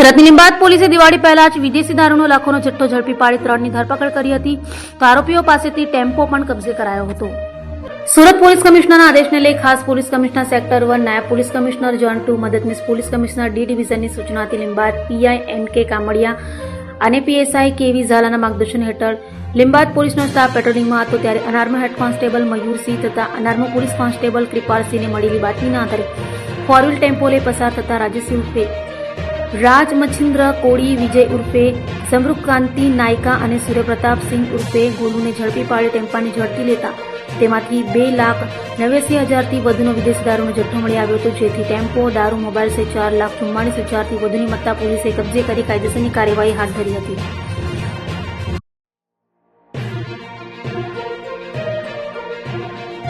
સુરતની લીંબાદ પોલીસે દિવાળી પહેલા જ વિદેશી દારૂનો લાખોનો જથ્થો ઝડપી પાડી ત્રણની ધરપકડ કરી હતી. તો આરોપીઓ પાસેથી ટેમ્પો પણ કબજે કરાયો હતો. સુરત પોલીસ કમિશનરના આદેશને લઈ ખાસ પોલીસ કમિશનર સેક્ટર વન, નાયબ પોલીસ કમિશનર ઝોન ટુ, મદદનીશ પોલીસ કમિશનર ડી ડિવિઝનની સૂચનાથી Limbad PI N K Kamadiya અને પીએસઆઈ કેવી ઝાલાના માર્ગદર્શન હેઠળ લીંબાદ પોલીસનો સ્ટાફ પેટ્રોલિંગમાં હતો ત્યારે અનાર્મ હેડ કોન્સ્ટેબલ મયુરસિંહ તથા અનાર્મ પોલીસ કોન્સ્ટેબલ કૃપાલસિંહને મળેલી બાતમીના આધારે ફોર વ્હીલ ટેમ્પો લઈ પસાર થતા રાજ્યસિંહ રાજ મચ્છિન્દ્ર કોળી વિજય ઉર્ફે સમૃક્કાંતિ નાયકા અને સૂર્યપ્રતાપસિંહ ઉર્ફે ગોલુને ઝડપી પાડી ટેમ્પાની ઝડપી લેતા. તેમાંથી બે લાખ નેવ્યાસી હજારથી વધુનો વિદેશી દારૂનો જથ્થો મળી આવ્યો હતો, જેથી ટેમ્પો, દારૂ, મોબાઈલ સહિત ચાર લાખ ચુમ્માળીસ હજારથી વધુની મત્તા પોલીસે કબજે કરી કાયદેસરની કાર્યવાહી હાથ ધરી હતી.